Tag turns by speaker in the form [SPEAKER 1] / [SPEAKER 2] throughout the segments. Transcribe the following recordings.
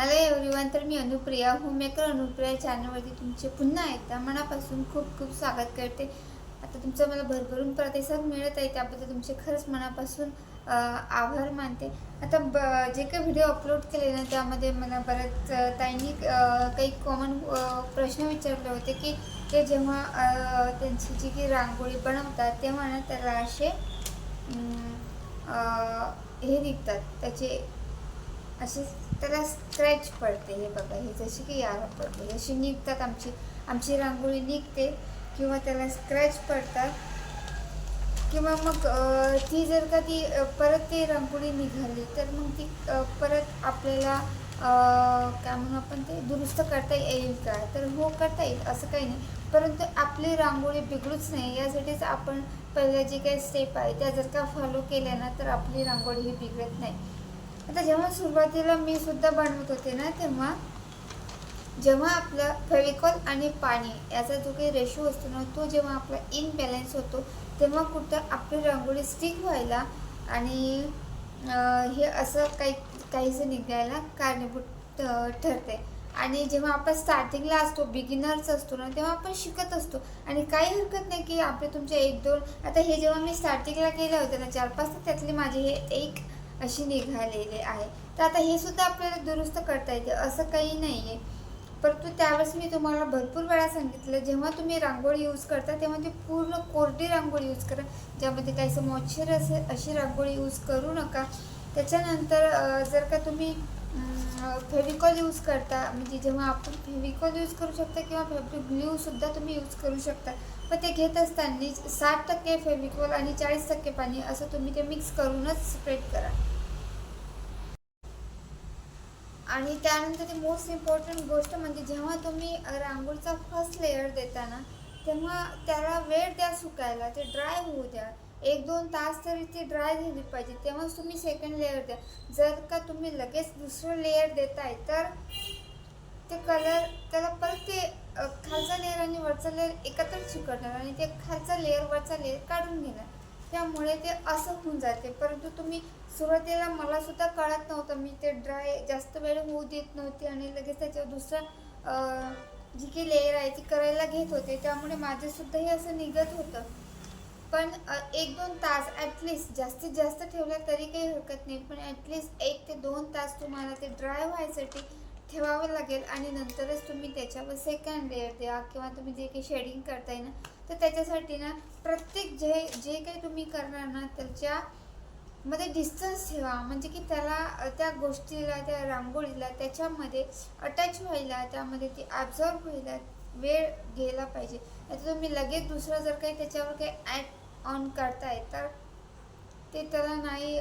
[SPEAKER 1] Hello everyone तर मी Anupriya. Homemaker Anupriya चॅनलवरती तुमचे पुन्हा एकदा मनापासून खूप खूप स्वागत करते. आता तुमचा मला भरभरून प्रतिसाद मिळत आहे त्याबद्दल तुमचे खरंच मनापासून आभार मानते. आता ब जे काही व्हिडिओ अपलोड केले ना त्यामध्ये मला बऱ्याच त्यांनी ताईंनी काही कॉमन प्रश्न विचारले होते की ते जेव्हा त्यांची जी की रांगोळी बनवतात तेव्हा ना त्याला असे हे निघतात. त्याचे असे त्याला स्क्रॅच पडते हे बघा. हे जशी की यार पडते. अशी निघतात आमची आमची रांगोळी निघते किंवा त्याला स्क्रॅच पडतात किंवा मग ती जर का ती परत ती रांगोळी निघाली तर मग ती परत आपल्याला काय म्हणून आपण ते दुरुस्त करता येईल का? तर हो करता येईल असं काही नाही. परंतु आपली रांगोळी बिघडूच नाही. यासाठीच आपण पहिल्या जे काही स्टेप आहे त्या जर का फॉलो केल्या ना तर आपली रांगोळी ही बिघडत नाही. आता जेव्हा सुरुवातीला मी सुद्धा बनवत होते ना तेव्हा जेव्हा आपलं फेविकॉल आणि पाणी याचा जो काही रेशो असतो ना तो जेव्हा आपला इनबॅलन्स होतो तेव्हा कुठं आपली रांगोळी स्टिक व्हायला आणि हे असं काही काहीसं निघायला कारणीभूत ठरते आणि जेव्हा आपण स्टार्टिंगला असतो बिगिनर्स असतो ना तेव्हा आपण शिकत असतो. आणि काही हरकत नाही की आपले तुमचे एक दोन आता हे जेव्हा मी स्टार्टिंगला केलं होतं ना चार पाच तर त्यातली माझे हे एक अशी निघालेले आहे. तर आता हे सुद्धा आपल्याला दुरुस्त करता येते असं काही नाही आहे परंतु त्यावेळेस मी तुम्हाला भरपूर वेळा सांगितलं जेव्हा तुम्ही रांगोळी यूज करता तेव्हा ती पूर्ण कोरडी रांगोळी यूज करा. ज्यामध्ये काहीसं मॉइश्चर असेल अशी रांगोळी यूज करू नका. त्याच्यानंतर जर का तुम्ही फेविकॉल यूज करता म्हणजे जेव्हा आपण फेविकॉल यूज करू शकता किंवा फॅब्रिक ग्लूसुद्धा तुम्ही यूज करू शकता पण ते घेत असताना साठ टक्के फेविकॉल आणि चाळीस टक्के पाणी असं तुम्ही ते मिक्स करूनच स्प्रेड करा. आणि त्यानंतर ती मोस्ट इम्पॉर्टंट गोष्ट म्हणजे जेव्हा तुम्ही रांगोळीचा फर्स्ट लेअर देता ना तेव्हा त्याला वेळ द्या सुकायला ते ड्राय होऊ द्या. एक दोन तास तरी ती ड्राय झाली पाहिजे तेव्हाच तुम्ही सेकंड लेअर द्या. जर का तुम्ही लगेच दुसरं लेअर देताय तर ते कलर त्याला परत ते खालचा लेअर आणि वरचा लेअर एकत्र चिकटणार आणि ते खालचा लेअर वरचा लेअर काढून घेणार. त्यामुळे ते असं होऊन जाते. परंतु तुम्ही सुरुवातीला मला सुद्धा कळत नव्हतं. मी ते ड्राय जास्त वेळ होऊ देत नव्हती आणि लगेच त्याच्यावर दुसरं जी की लेअर आहे ती करायला घेत होते. त्यामुळे माझेसुद्धा हे असं निघत होतं. पण एक दोन तास ॲटलिस्ट जास्तीत जास्त ठेवल्या तरी काही हरकत नाही. पण ॲटलिस्ट एक ते दोन तास तुम्हाला ते ड्राय व्हायसाठी ठेवावं लागेल आणि नंतरच तुम्ही त्याच्यावर सेकंड लेअर द्या किंवा तुम्ही जे काही शेडिंग करताय ना तर त्याच्यासाठी ना प्रत्येक जे जे काही तुम्ही करणार ना त्याच्या मध्ये डिस्टन्स ठेवा. म्हणजे की त्याला त्या गोष्टीला त्या रांगोळीला त्याच्यामध्ये अटॅच व्हायला त्यामध्ये ती ॲब्झॉर्ब व्हायला वेळ घ्यायला पाहिजे. आता तुम्ही लगेच दुसरं जर काही त्याच्यावर काही ॲड ऑन करताय तर ते त्याला नाही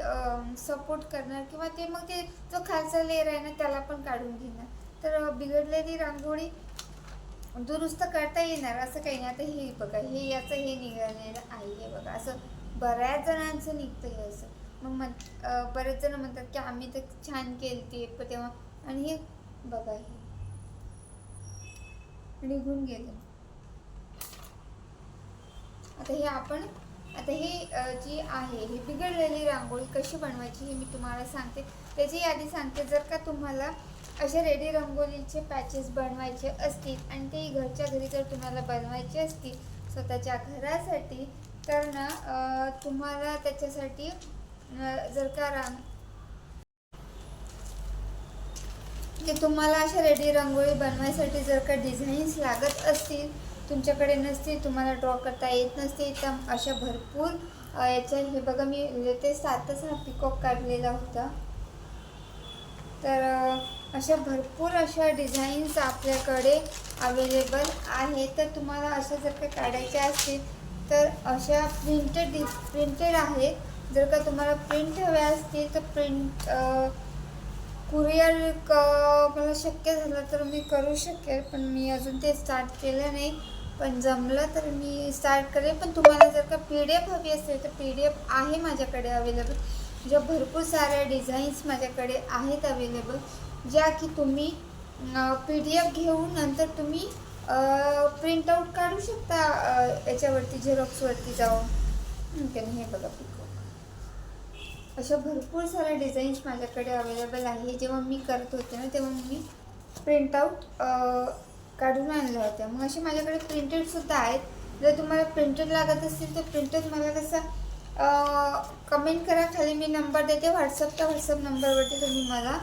[SPEAKER 1] सपोर्ट करणार. किंवा ते मग ते जो खालचा लेअर आहे ना त्याला पण काढून घेणार. तर बिघडलेली रांगोळी दुरुस्त करता येणार असं काही नाही. आता हे बघा हे याचं हे निघालेलं आहे हे बघा. असं बऱ्याच जणांचं निघतं हे असं. मग म्हण बरेच जण म्हणतात की आम्ही तर छान केलते पण तेव्हा आणि हे बघा हे. निघून गेले. आता हे आपण आता हे जी आहे ही बिघडलेली रांगोळी कशी बनवायची हे मी तुम्हाला सांगते. त्याची यादी सांगते. जर का तुम्हाला असे रेडी रंगोलीचे पॅचेस बनवायचे असतील आणि ते घरच्या घरी जर तुम्हाला बनवायचे असतील स्वतःच्या घरासाठी तर ना तुम्हाला त्याच्यासाठी जर का रांग की तुम्हाला अशा रेडी रंगोळी बनवायसाठी जर का डिझाईन्स लागत असतील तुमच्याकडे नसतील तुम्हाला ड्रॉ करता येत नसतील तर अशा भरपूर याच्या हे बघा मी लेटेस्ट आताच हा पिकॉक काढलेला होता. तर अशा भरपूर अशा डिझाईन्स आपल्याकडे अवेलेबल आहे तर तुम्हाला अशा जर का काढायच्या असतील तर अशा प्रिंटेड डि प्रिंटेड आहेत. जर का तुम्हाला प्रिंट हव्या असतील तर प्रिंट कुरिअर क मला शक्य झालं तर मी करू शकेल पण मी अजून ते स्टार्ट केलं नाही. पण जमलं तर मी स्टार्ट करेल पण तुम्हाला जर का पी डी एफ हवी असेल तर पी डी एफ आहे माझ्याकडे अवेलेबल ज्या भरपूर साऱ्या डिझाईन्स माझ्याकडे आहेत अवेलेबल ज्या की तुम्ही पी डी एफ घेऊन नंतर तुम्ही प्रिंटआउट काढू शकता याच्यावरती झेरॉक्सवरती जाऊन. त्यांनी त्याने हे बघा पिको. अशा भरपूर साऱ्या डिझाईन्स माझ्याकडे अवेलेबल आहे. जेव्हा मी करत होते ना तेव्हा मी प्रिंटआउट काढून आणल्या होत्या. मग असे माझ्याकडे प्रिंटेडसुद्धा आहेत. जर तुम्हाला प्रिंटेड लागत असतील तर प्रिंटेड मला कसं कमेंट करा. खाली मी नंबर देते. व्हॉट्सअपच्या व्हॉट्सअप नंबरवरती तुम्ही मला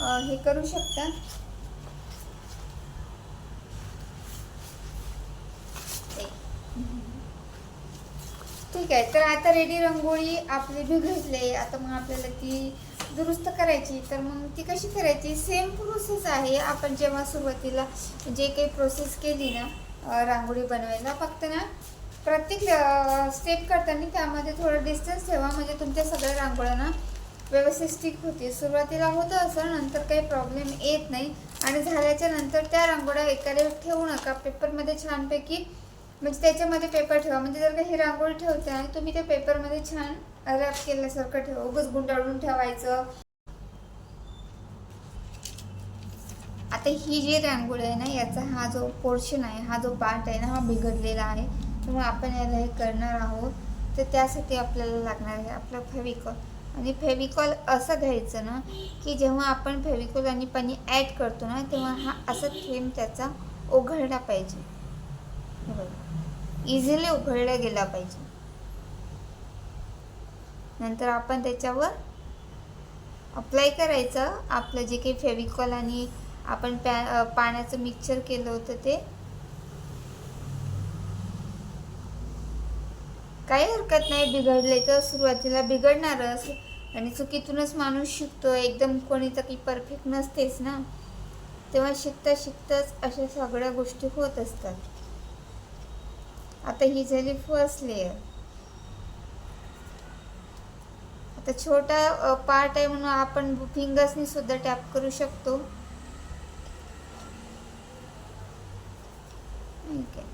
[SPEAKER 1] हे करू शकता. ठीक आहे तर आता रेडी रंगोळी आपली बिघडले. आता मग आपल्याला ती दुरुस्त करायची. तर मग ती कशी करायची? सेम प्रोसेस आहे. आपण जेव्हा सुरुवातीला जे काही प्रोसेस केली ना रांगोळी बनवायला फक्त ना प्रत्येक स्टेप करताना त्यामध्ये थोडं डिस्टन्स ठेवा. म्हणजे तुमच्या सगळ्या रांगोळ्या ना व्यवस्थित स्टिक होते. सुरुवातीला होतं असं नंतर काही प्रॉब्लेम येत नाही. आणि झाल्याच्यानंतर त्या रांगोळ्या एखाद्या ठेवू नका. पेपरमध्ये छानपैकी म्हणजे त्याच्यामध्ये पेपर ठेवा. म्हणजे जर का ही रांगोळी ठेवते आहे तुम्ही त्या पेपरमध्ये छान रॅप केल्यासारखं ठेवा. उगच गुंडाळून ठेवायचं. आता ही जी रांगोळी आहे ना याचा हा जो पोर्शन आहे हा जो पार्ट आहे ना हा बिघडलेला आहे. त्यामुळे आपण याला हे करणार आहोत. तर त्यासाठी आपल्याला लागणार आहे आपलं फेविकॉल. आणि फेविकॉल असं घ्यायचं ना की जेव्हा आपण फेविकॉल आणि पाणी ॲड करतो ना तेव्हा हा असा थेंब त्याचा ओघळला पाहिजे. इझिली उघडला गेला पाहिजे. नंतर आपण त्याच्यावर अप्लाय करायचं. आपलं जे काही फेविकॉल आणि आपण पॅ पाण्याचं मिक्सर केलं होतं ते. काही हरकत नाही बिघडले तर सुरुवातीला बिघडणारच. आणि चुकीतूनच माणूस शिकतो. एकदम कोणी तर काही परफेक्ट नसतेच ना. तेव्हा शिकता शिकताच अशा सगळ्या गोष्टी होत असतात. आता ही झाली फर्स्ट लेअर आता छोटा पार्ट आहे म्हणून आपण फिंगर्सनी सुद्धा टॅप करू शकतो ठीक आहे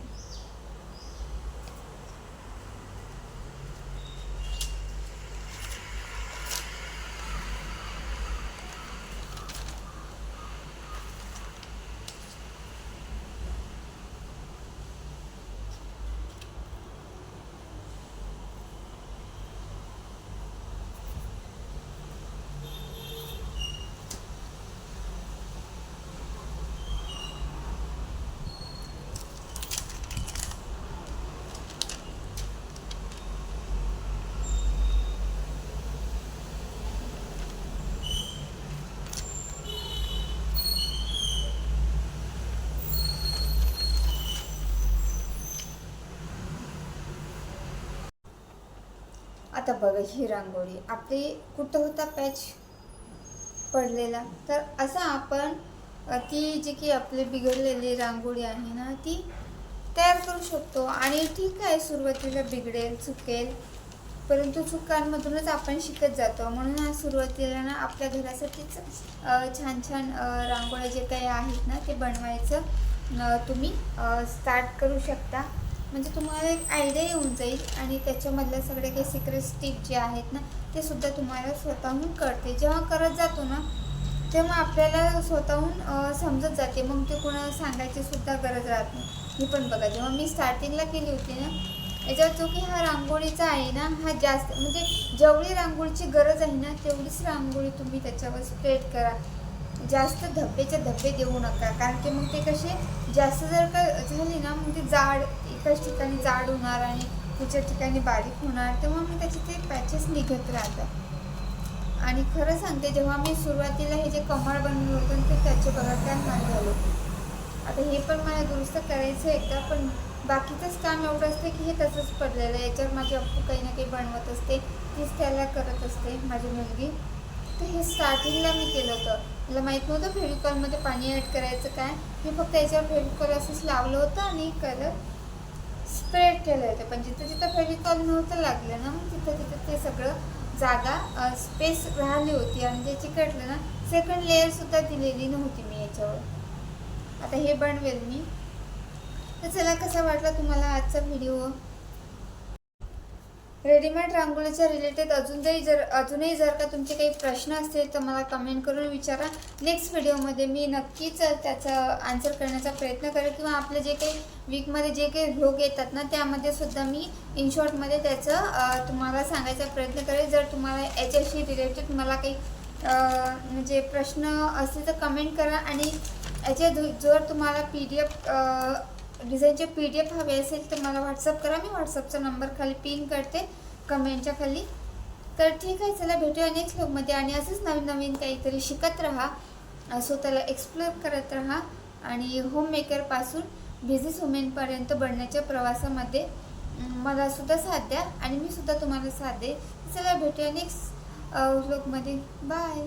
[SPEAKER 1] आता बघा ही रांगोळी. आपली कुठं होता पॅच पडलेला? तर असं आपण ती जी की आपली बिघडलेली रांगोळी आहे ना ती तयार करू शकतो. आणि ठीक आहे सुरुवातीला बिघडेल चुकेल? परंतु चुकांमधूनच आपण शिकत जातो. म्हणून सुरुवातीला ना आपल्या घरासाठीच छान छान रांगोळ्या जे काही आहेत ना ते बनवायचं तुम्ही स्टार्ट करू शकता. म्हणजे तुम्हाला एक आयडिया येऊन जाईल आणि त्याच्यामधल्या सगळे काही सिक्रेट स्टिप जे आहेत ना ते सुद्धा तुम्हाला स्वतःहून कळते. जेव्हा करत जातो ना तेव्हा आपल्याला स्वतःहून समजत जाते. मग ते कोणाला सांगायची सुद्धा गरज राहत नाही. मी पण बघा जेव्हा मी स्टार्टिंगला केली होती ना याच्यावर जो की हा रांगोळीचा आहे ना हा जास्त म्हणजे जेवढी रांगोळीची गरज आहे ना तेवढीच रांगोळी तुम्ही त्याच्यावर स्प्रेड करा. जास्त धब्बेचे धब्बे देऊ नका. कारण की मग ते कसे जास्त जर का झाली ना मग ते जाड एकाच ठिकाणी जाड होणार आणि तिच्या ठिकाणी बारीक होणार तेव्हा मी त्याचे ते पॅचेस निघत राहतात. आणि खरं सांगते जेव्हा मी सुरुवातीला हे जे कमळ बनवलं होतं ते त्याचे बघा काय हाल झाले. आता हे पण मला दुरुस्त करायचं आहे एकदा पण बाकीचंच काम एवढं असते की हे तसंच पडलेलं आहे. याच्यावर माझी अप्पू काही ना काही बनवत असते तीच त्याला करत असते माझी मुलगी. तर हे स्टार्टिंगला मी केलं होतं. मला माहीत नव्हतं फेविकॉलमध्ये पाणी ॲड करायचं काय. मी फक्त याच्यावर फेविकॉल असंच लावलं होतं आणि कलर स्प्रेड केलं होतं. पण जिथं जिथं फेविकॉल नव्हतं लागलं ना मग तिथं तिथं ते सगळं जागा स्पेस राहिली होती आणि जे चिकटलं ना सेकंड लेअरसुद्धा दिलेली नव्हती मी याच्यावर. आता हे बनवेल मी. तर चला कसा वाटला तुम्हाला आजचा व्हिडिओ रेडीमेड रांगोळीच्या रिलेटेड अजूनही जर अजूनही जर का तुमचे काही प्रश्न असतील तर मला कमेंट करून विचारा. नेक्स्ट व्हिडिओमध्ये मी नक्कीच त्याचं आन्सर करण्याचा प्रयत्न करेल किंवा आपले जे काही वीकमध्ये जे काही व्ह्लॉग येतात ना त्यामध्ये सुद्धा मी इन शॉर्टमध्ये त्याचं तुम्हाला सांगायचा प्रयत्न करेल. जर तुम्हाला याच्याशी रिलेटेड मला काही म्हणजे प्रश्न असतील तर कमेंट करा आणि याच्या जर तुम्हाला पी डी एफ डिझाईनचे पी डी एफ हवे असेल तर मला व्हॉट्सअप करा. मी व्हॉट्सअपचा नंबर खाली पिन करते कमेंटच्या खाली. तर ठीक आहे चला भेटूया नेक्स्ट लोकमध्ये आणि असंच नवीन नवीन काहीतरी शिकत राहा. स्वतःला एक्सप्लोर करत राहा. आणि होममेकरपासून बिझनेस वुमेनपर्यंत बनण्याच्या प्रवासामध्ये मला सुद्धा साथ द्या. आणि मी सुद्धा तुम्हाला साथ दे चला भेटूया नेक्स्ट लोकमध्ये बाय